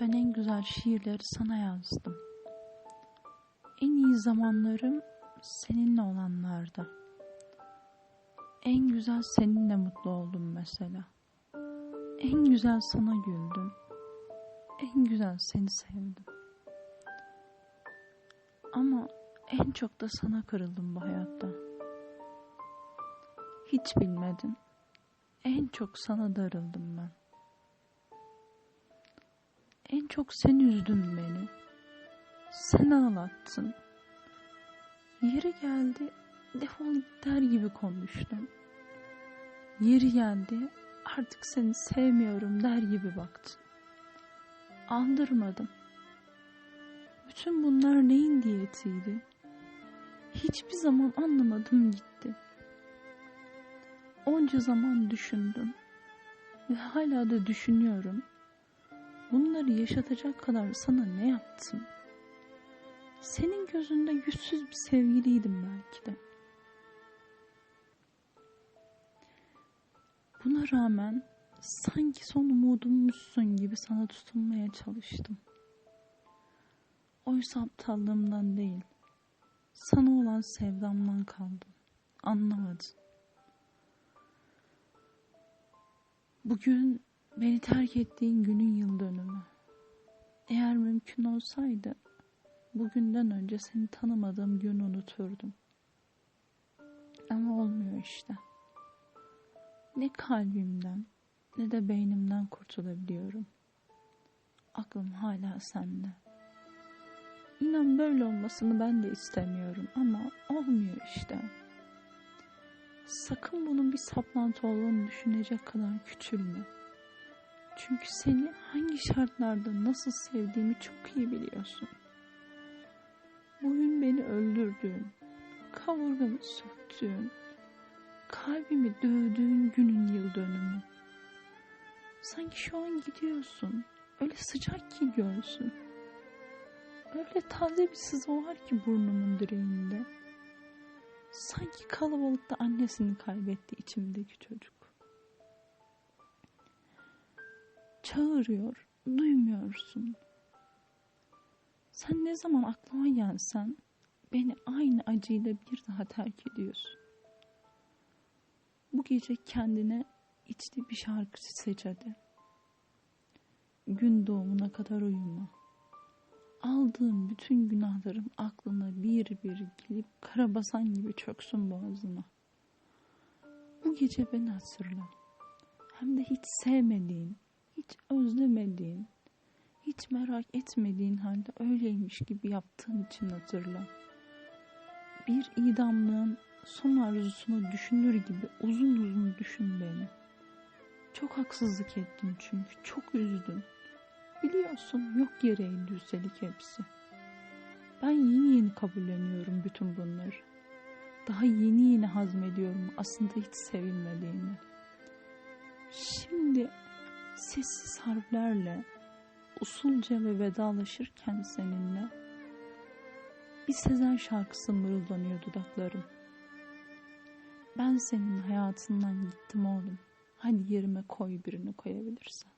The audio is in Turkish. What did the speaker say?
Ben en güzel şiirleri sana yazdım. En iyi zamanlarım seninle olanlarda. En güzel seninle mutlu oldum mesela. En güzel sana güldüm. En güzel seni sevdim. Ama en çok da sana kırıldım bu hayatta. Hiç bilmedin. En çok sana darıldım ben. En çok sen üzdün beni. Sen ağlattın. Yeri geldi defol git der gibi konuştum. Yeri geldi artık seni sevmiyorum der gibi baktın. Aldırmadım. Bütün bunlar neyin diyetiydi? Hiçbir zaman anlamadım gitti. Onca zaman düşündüm ve hala da düşünüyorum. Bunları yaşatacak kadar sana ne yaptım? Senin gözünde yüzsüz bir sevgiliydim belki de. Buna rağmen sanki son umudummuşsun gibi sana tutunmaya çalıştım. Oysa aptallığımdan değil, sana olan sevdamdan kaldım. Anlamadın. Bugün beni terk ettiğin günün yıl dönümü. Eğer mümkün olsaydı bugünden önce seni tanımadığım günü unuturdum. Ama olmuyor işte. Ne kalbimden ne de beynimden kurtulabiliyorum. Aklım hala sende. İnan böyle olmasını ben de istemiyorum ama olmuyor işte. Sakın bunun bir saplantı olduğunu düşünecek kadar küçülme. Çünkü seni hangi şartlarda nasıl sevdiğimi çok iyi biliyorsun. Bugün beni öldürdüğün, kavurgamı söktüğün, kalbimi dövdüğün günün yıl dönümü. Sanki şu an gidiyorsun. Öyle sıcak ki göğsün. Öyle taze bir sızı var ki burnumun direğinde. Sanki kalabalıkta annesini kaybetti içimdeki çocuk. Çağırıyor, duymuyorsun. Sen ne zaman aklıma gelsen beni aynı acıyla bir daha terk ediyorsun. Bu gece kendine içli bir şarkı seç hadi. Gün doğumuna kadar uyuma. Aldığım bütün günahlarım aklına bir bir gelip karabasan gibi çöksün boğazıma. Bu gece beni hatırla. Hem de hiç sevmediğin, özlemediğin, hiç merak etmediğin halde öyleymiş gibi yaptığın için hatırla. Bir idamlığın son arzusunu düşünür gibi uzun uzun düşün beni. Çok haksızlık ettin çünkü çok üzdün. Biliyorsun yok gereğinde üstelik hepsi. Ben yeni yeni kabulleniyorum bütün bunları. Daha yeni yeni hazmediyorum aslında hiç sevilmediğimi. Şimdi sessiz harflerle usulca ve vedalaşırken seninle bir Sezen şarkısı mırıldanıyor dudaklarım. Ben senin hayatından gittim oğlum. Hadi yerime koy birini koyabilirsen.